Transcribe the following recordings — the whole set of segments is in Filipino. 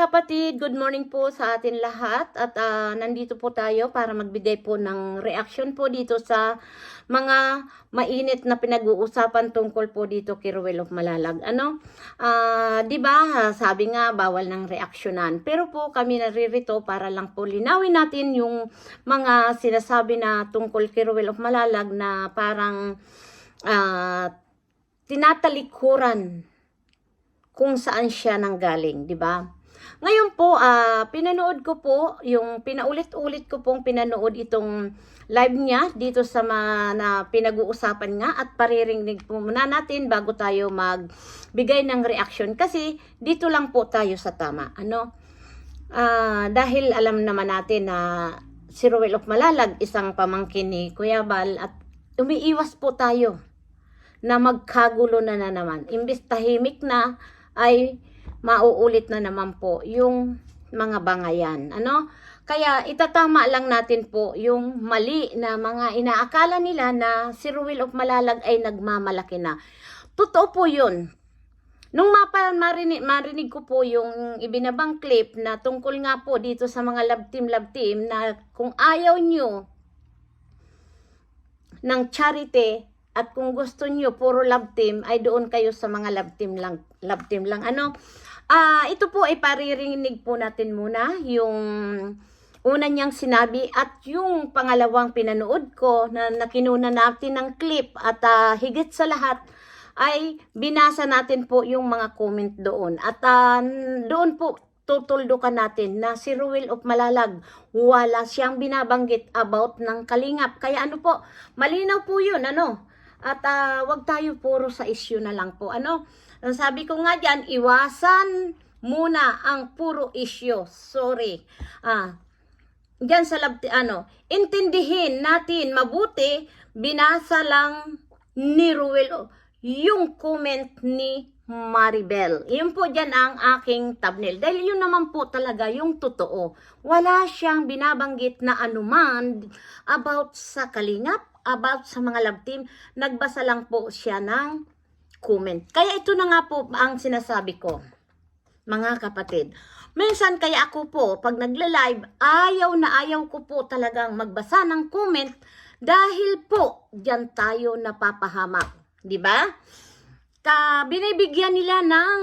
kapatid, good morning po sa atin lahat at ah, nandito po tayo para magbigay po ng reaction po dito sa mga mainit na pinag-uusapan tungkol po dito kay Ruel of Malalag. Ano? Ah, 'di ba? Sabi nga bawal ng reaksyonan. Pero po kami naririto para lang po linawin natin yung mga sinasabi na tungkol kay Ruel of Malalag na parang ah, tinatalikuran kung saan siya nanggaling, 'di ba? Ngayon po, ah pinanood ko po, yung pinaulit-ulit ko pong pinanood itong live niya dito sa mga na pinag-uusapan nga at paririnig po muna natin bago tayo magbigay ng reaction kasi dito lang po tayo sa tama. Ano? Ah, dahil alam naman natin na si Ruel of Malalag isang pamangkin ni Kuya Bal at umiiwas po tayo na magkagulo na na naman. Imbis tahimik na ay mauulit na naman po yung mga bangayan. Ano? Kaya itatama lang natin po yung mali na mga inaakala nila na si Ruel of Malalag ay nagmamalaki na. Totoo po yun. Nung mapa, marinig, marinig ko po yung ibinabang clip na tungkol nga po dito sa mga love team, love team na kung ayaw nyo ng charity at kung gusto nyo puro love team ay doon kayo sa mga love team lang love team lang. Ano? Ah ito po ay paririnig po natin muna yung una niyang sinabi at yung pangalawang pinanood ko na nakinuna natin ng clip at ah, higit sa lahat ay binasa natin po yung mga comment doon. At ah, doon po tutuldukan natin na si Ruel of Malalag wala siyang binabanggit about ng kalingap. Kaya ano po malinaw po yun ano at ah, wag tayo puro sa issue na lang po. Ano? Sabi ko nga diyan, iwasan muna ang puro issue. Sorry. Ah, diyan sa lab, ano, intindihin natin mabuti, binasa lang ni Ruel yung comment ni Maribel. Yun po dyan ang aking thumbnail. Dahil yun naman po talaga yung totoo. Wala siyang binabanggit na anuman about sa kalingap, about sa mga love team. Nagbasa lang po siya ng comment. Kaya ito na nga po ang sinasabi ko, mga kapatid. Minsan kaya ako po, pag nagla-live, ayaw na ayaw ko po talagang magbasa ng comment dahil po dyan tayo napapahamak. Ba? Ka, binibigyan nila ng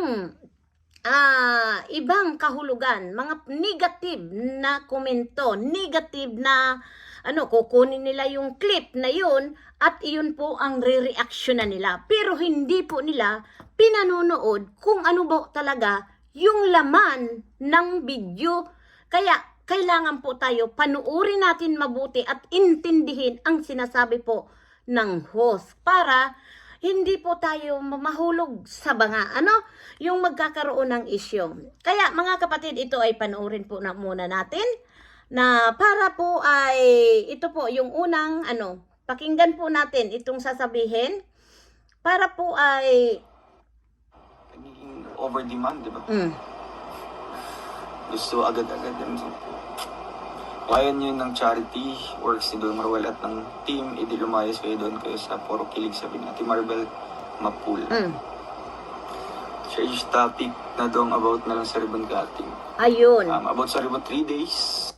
ah ibang kahulugan, mga negative na komento, negative na ano, kukunin nila yung clip na yun at iyon po ang re-reaction na nila. Pero hindi po nila pinanonood kung ano ba talaga yung laman ng video. Kaya kailangan po tayo panuorin natin mabuti at intindihin ang sinasabi po ng host para hindi po tayo mahulog sa banga. Ano? Yung magkakaroon ng issue. Kaya mga kapatid, ito ay panoorin po na muna natin na para po ay ito po yung unang ano, pakinggan po natin itong sasabihin para po ay nagiging over demand, di ba? mm, Gusto agad-agad yan. So, kaya nyo ng charity works ni Don Maruel at ng team, edi lumayas kayo doon kayo sa Puro Kilig sabi ni Ate Maribel Mapul. mm. Change topic na dong about na lang sa ribbon cutting. Ayun. Um, about sa ribbon 3 days,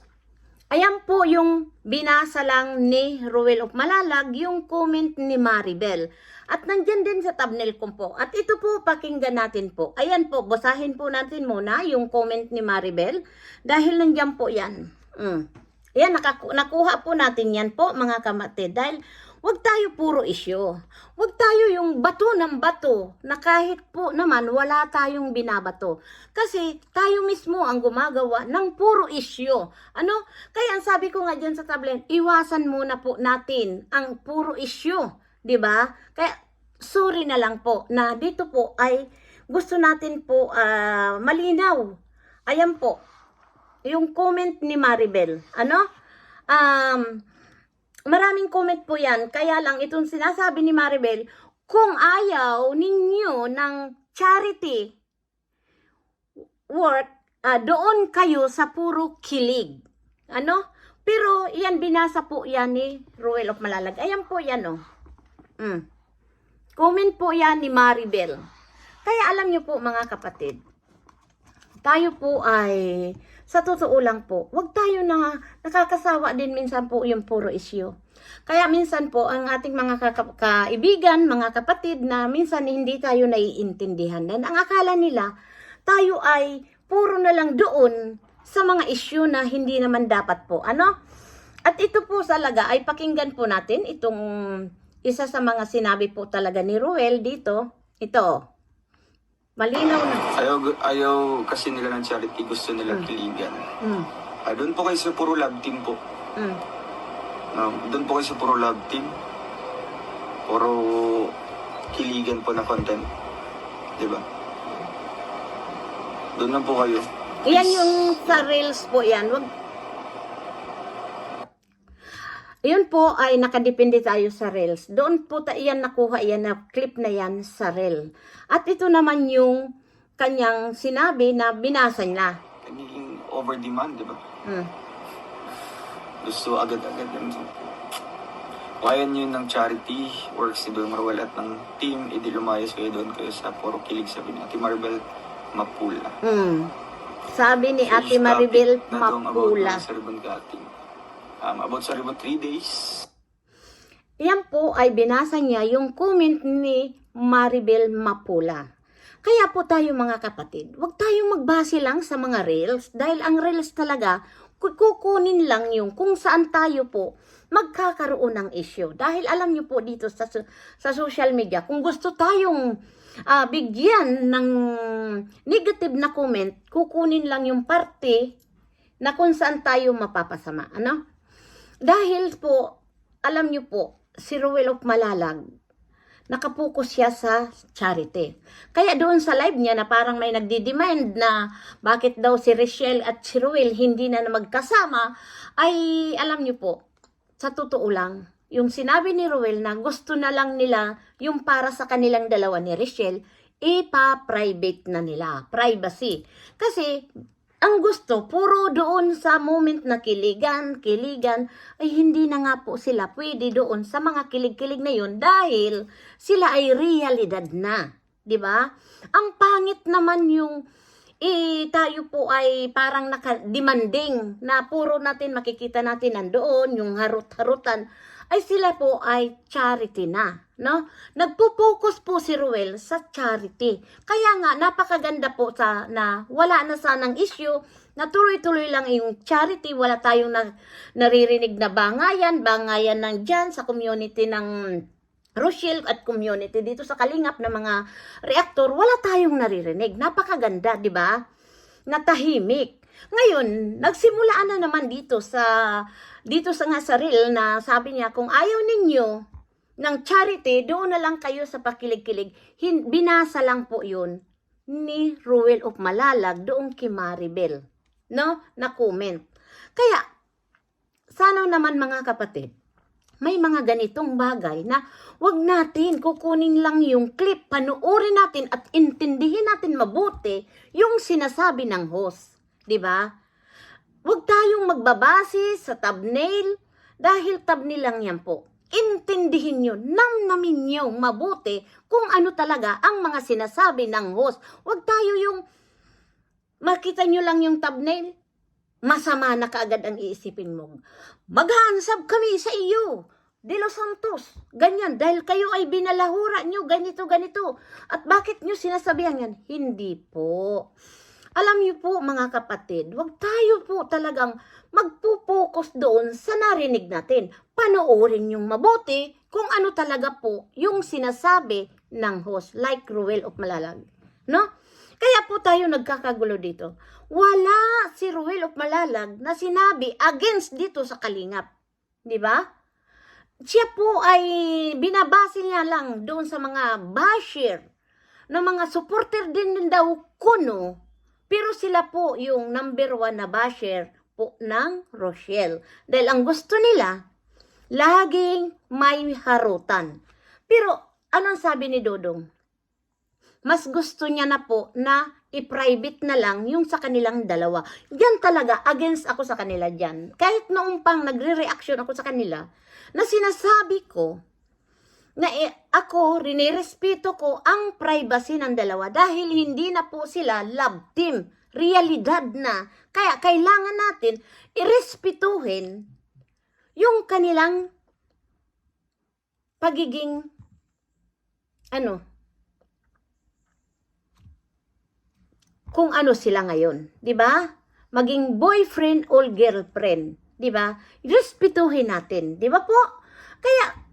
Ayan po yung binasa lang ni Ruel of Malalag, yung comment ni Maribel. At nandyan din sa thumbnail ko po. At ito po, pakinggan natin po. Ayan po, basahin po natin muna yung comment ni Maribel. Dahil nandyan po yan. Mm. Ayan, nakuha po natin yan po, mga kamate. Dahil wag tayo puro issue. Wag tayo yung bato ng bato na kahit po naman wala tayong binabato. Kasi tayo mismo ang gumagawa ng puro issue. Ano? Kaya ang sabi ko nga dyan sa tablet, iwasan muna po natin ang puro. 'di ba? Kaya sorry na lang po na dito po ay gusto natin po ah, malinaw. Ayan po. Yung comment ni Maribel. Ano? Um, maraming comment po yan. Kaya lang itong sinasabi ni Maribel, kung ayaw ninyo ng charity work, ah, doon kayo sa puro kilig. Ano? Pero yan, binasa po yan ni Ruel of Malalag. Ayan po yan, oh. Mm. Comment po yan ni Maribel. Kaya alam niyo po mga kapatid, tayo po ay, sa totoo lang po, wag tayo na nakakasawa din minsan po yung puro issue. Kaya minsan po, ang ating mga kaka- kaibigan, mga kapatid na minsan hindi tayo naiintindihan. Dan ang akala nila, tayo ay puro na lang doon sa mga issue na hindi naman dapat po. Ano? At ito po talaga ay pakinggan po natin itong isa sa mga sinabi po talaga ni Ruel dito. Ito. Malinaw na. Ayaw, ayaw kasi nila ng charity, gusto nila Hmm. kiligan. Mm, Ah, doon po kayo sa puro love team po. mm. No, doon po kayo sa puro love team. Puro kiligan po na content. Di ba? Doon lang po kayo. Yan yung sa Reels po yan. Wag... Yun po ay nakadepende tayo sa Reels. Doon po ta yan nakuha yan na clip na yan sa Reel. At ito naman yung kanyang sinabi na binasa niya. Nagiging over demand, di ba? Hmm. Gusto agad-agad yan. Kaya nyo ng charity works si Don Marwal at ng team, edi lumayas kayo doon kayo sa puro kilig sabi ni Ate Maribel Mapula. Hmm. Sabi ni Ate Maribel topic na Mapula. About. Um, about sa ribbon 3 days. Yan po ay binasa niya yung comment ni Maribel Mapula. Kaya po tayo mga kapatid, huwag tayong magbase lang sa mga reels dahil ang reels talaga ku- kukunin lang yung kung saan tayo po magkakaroon ng issue. Dahil alam niyo po dito sa, sa social media, kung gusto tayong ah, bigyan ng negative na comment, kukunin lang yung parte na kung saan tayo mapapasama. Ano? Dahil po, alam niyo po, si Ruel of Malalag, nakapokus siya sa charity. Kaya doon sa live niya na parang may nagdi-demand na bakit daw si Richelle at si Ruel hindi na, magkasama, ay alam niyo po, sa totoo lang, yung sinabi ni Ruel na gusto na lang nila yung para sa kanilang dalawa ni Richelle, ipa-private na nila, privacy. Kasi ang gusto, puro doon sa moment na kiligan, kiligan, ay hindi na nga po sila pwede doon sa mga kilig-kilig na yun dahil sila ay realidad na. ba? Ang pangit naman yung eh, tayo po ay parang naka-demanding na puro natin makikita natin nandoon, yung harut-harutan, ay sila po ay charity na, no? Nagpo-focus po si Ruel sa charity. Kaya nga, napakaganda po sa, na wala na sanang issue, na tuloy-tuloy lang yung charity, wala tayong na, naririnig na bangayan, bangayan ng dyan sa community ng Rochelle at community dito sa Kalingap na mga reaktor, wala tayong naririnig. Napakaganda, di ba? Natahimik. Ngayon, nagsimulaan na naman dito sa dito sa nga sa reel na sabi niya kung ayaw ninyo ng charity, doon na lang kayo sa pakilig-kilig. Hin- binasa lang po 'yun ni Ruel of Malalag doon kay Maribel. No? Na comment. Kaya sana naman mga kapatid, may mga ganitong bagay na wag natin kukunin lang yung clip, panuorin natin at intindihin natin mabuti yung sinasabi ng host. 'Di ba? Wag tayong magbabase sa thumbnail dahil thumbnail lang yan po. Intindihin nyo, namnamin nyo mabuti kung ano talaga ang mga sinasabi ng host. Wag tayo yung makita nyo lang yung thumbnail, masama na kaagad ang iisipin mo. Maghansab kami sa iyo. De Los Santos, ganyan, dahil kayo ay binalahura nyo, ganito, ganito. At bakit nyo sinasabihan yan? Hindi po. Alam niyo po mga kapatid, wag tayo po talagang magpupokus doon sa narinig natin. Panoorin yung mabuti kung ano talaga po yung sinasabi ng host, like Ruel of Malalag. No? Kaya po tayo nagkakagulo dito. Wala si Ruel of Malalag na sinabi against dito sa Kalingap. Di ba? Siya po ay binabase niya lang doon sa mga basher na mga supporter din daw kuno. Pero sila po yung number one na basher po ng Rochelle. Dahil ang gusto nila, laging may harutan. Pero anong sabi ni Dodong? mas gusto niya na po na i-private na lang yung sa kanilang dalawa. Yan talaga, against ako sa kanila dyan. Kahit noong pang nagre-reaction ako sa kanila, na sinasabi ko, na eh, ako, rinirespeto ko ang privacy ng dalawa dahil hindi na po sila love team. realidad na. Kaya kailangan natin irespetuhin yung kanilang pagiging ano kung ano sila ngayon, 'di ba? Maging boyfriend or girlfriend, 'di ba? Respetuhin natin, 'di ba po? Kaya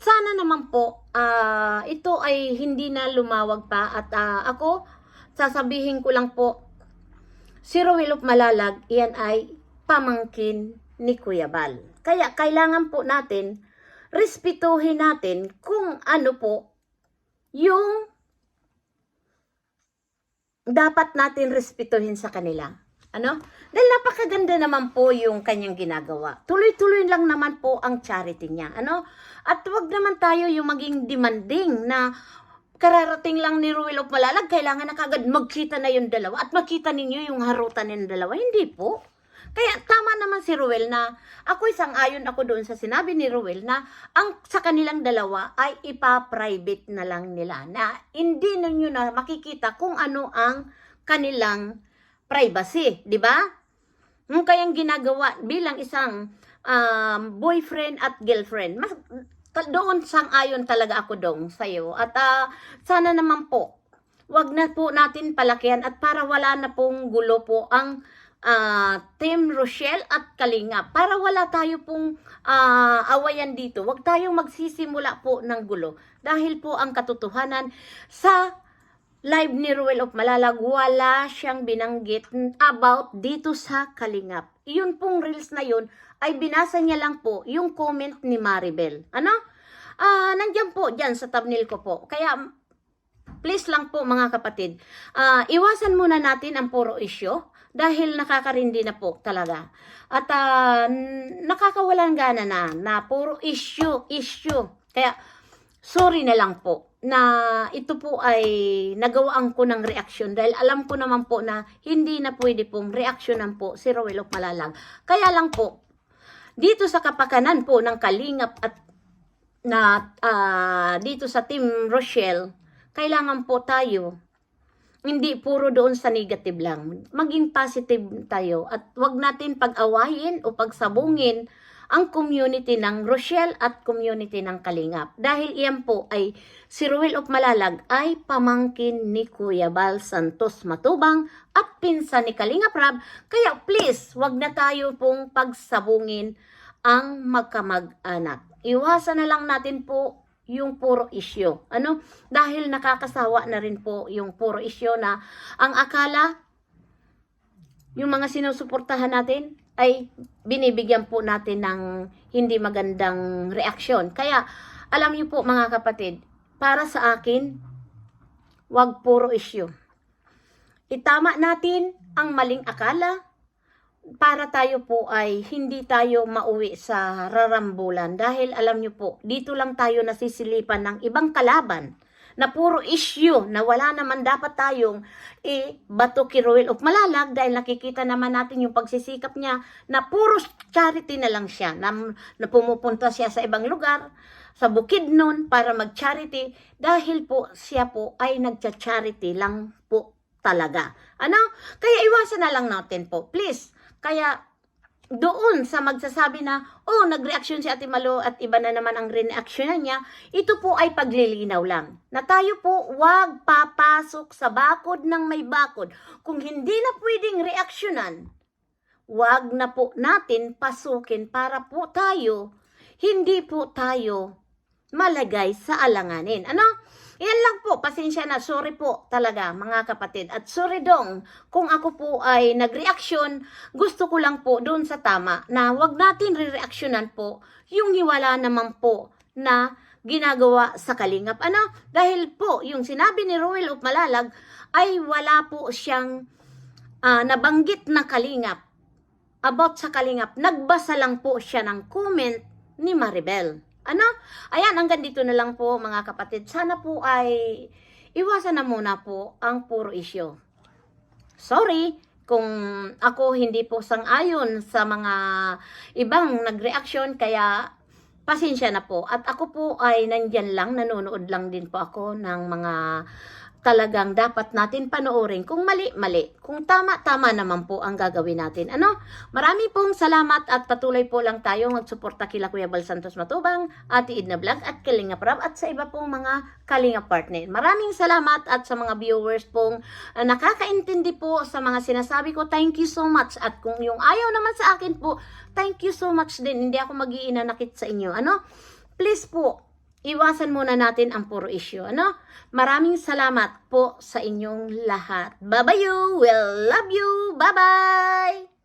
sana naman po ah, ito ay hindi na lumawag pa at ah, ako sasabihin ko lang po si Rowelop Malalag, iyan ay pamangkin ni Kuya Bal. Kaya kailangan po natin respetuhin natin kung ano po yung dapat natin respetuhin sa kanila. Ano? Dahil napakaganda naman po yung kanyang ginagawa. Tuloy-tuloy lang naman po ang charity niya. Ano? At wag naman tayo yung maging demanding na kararating lang ni Ruel of Malalag, kailangan na kagad magkita na yung dalawa at makita ninyo yung harutan ng dalawa. Hindi po. Kaya tama naman si Ruel na ako isang ayon ako doon sa sinabi ni Ruel na ang sa kanilang dalawa ay ipa-private na lang nila na hindi ninyo na makikita kung ano ang kanilang privacy, di ba? Yung kayang ginagawa bilang isang um, boyfriend at girlfriend. Mas, doon sang ayon talaga ako dong sa'yo. At ah, sana naman po, wag na po natin palakihan at para wala na pong gulo po ang ah, Team Rochelle at Kalinga. Para wala tayo pong ah, awayan dito, wag tayong magsisimula po ng gulo. Dahil po ang katotohanan sa live ni Ruel of Malalag, wala siyang binanggit about dito sa Kalingap. Yun pong reels na yun, ay binasa niya lang po yung comment ni Maribel. Ano? Ah, nandiyan po dyan sa thumbnail ko po. Kaya please lang po mga kapatid, ah, iwasan muna natin ang puro issue dahil nakakarindi na po talaga. At ah, n- nakakawalan gana na na puro issue, issue. Kaya sorry na lang po na ito po ay nagawaan ko ng reaksyon dahil alam ko naman po na hindi na pwede pong reaksyonan po si Rowel of Malalag. Kaya lang po, dito sa kapakanan po ng Kalingap at na ah, dito sa Team Rochelle, kailangan po tayo hindi puro doon sa negative lang. Maging positive tayo at wag natin pag-awayin o pagsabungin ang community ng Rochelle at community ng Kalingap. Dahil iyan po ay si Ruel of Malalag ay pamangkin ni Kuya Bal Santos Matubang at pinsan ni Kalingap Rab. Kaya please, wag na tayo pong pagsabungin ang magkamag-anak. Iwasan na lang natin po yung puro isyo. Ano? Dahil nakakasawa na rin po yung puro isyo na ang akala yung mga sinusuportahan natin ay binibigyan po natin ng hindi magandang reaksyon. Kaya, alam niyo po mga kapatid, para sa akin, wag puro issue. Itama natin ang maling akala para tayo po ay hindi tayo mauwi sa rarambulan. Dahil alam niyo po, dito lang tayo nasisilipan ng ibang kalaban na puro issue na wala naman dapat tayong i-bato kay Ruel of Malalag dahil nakikita naman natin yung pagsisikap niya na puro charity na lang siya na, na pumupunta siya sa ibang lugar sa Bukidnon para mag-charity dahil po siya po ay nagcha-charity lang po talaga. Ano? Kaya iwasan na lang natin po. Please. Kaya doon sa magsasabi na, oh, nag-reaction si Ate Malo at iba na naman ang reaction niya, ito po ay paglilinaw lang. Na tayo po wag papasok sa bakod ng may bakod. Kung hindi na pwedeng reaksyonan, wag na po natin pasukin para po tayo, hindi po tayo malagay sa alanganin. Ano? Yan lang po, pasensya na, sorry po talaga mga kapatid. At sorry dong, kung ako po ay nagreaksyon, gusto ko lang po doon sa tama na wag natin re-reaksyonan po yung hiwala naman po na ginagawa sa kalingap. Ano? Dahil po, yung sinabi ni Roel of Malalag ay wala po siyang ah, nabanggit na kalingap about sa kalingap. Nagbasa lang po siya ng comment ni Maribel. Ano? Ayan, hanggang dito na lang po mga kapatid. Sana po ay iwasan na muna po ang puro issue. Sorry kung ako hindi po sang-ayon sa mga ibang nag-reaction kaya pasensya na po. At ako po ay nandyan lang, nanonood lang din po ako ng mga talagang dapat natin panoorin. Kung mali, mali. Kung tama, tama naman po ang gagawin natin. Ano? Marami pong salamat at patuloy po lang tayo magsuporta kila Kuya Bal Santos Matubang, Ate Idna Vlog at Kalinga Prab at sa iba pong mga Kalinga partner. Maraming salamat at sa mga viewers pong ah, nakakaintindi po sa mga sinasabi ko. Thank you so much. At kung yung ayaw naman sa akin po, thank you so much din. Hindi ako mag-iinanakit sa inyo. Ano? Please po, iwasan muna natin ang puro issue. Ano? Maraming salamat po sa inyong lahat. Bye-bye you. We'll love you. Bye-bye.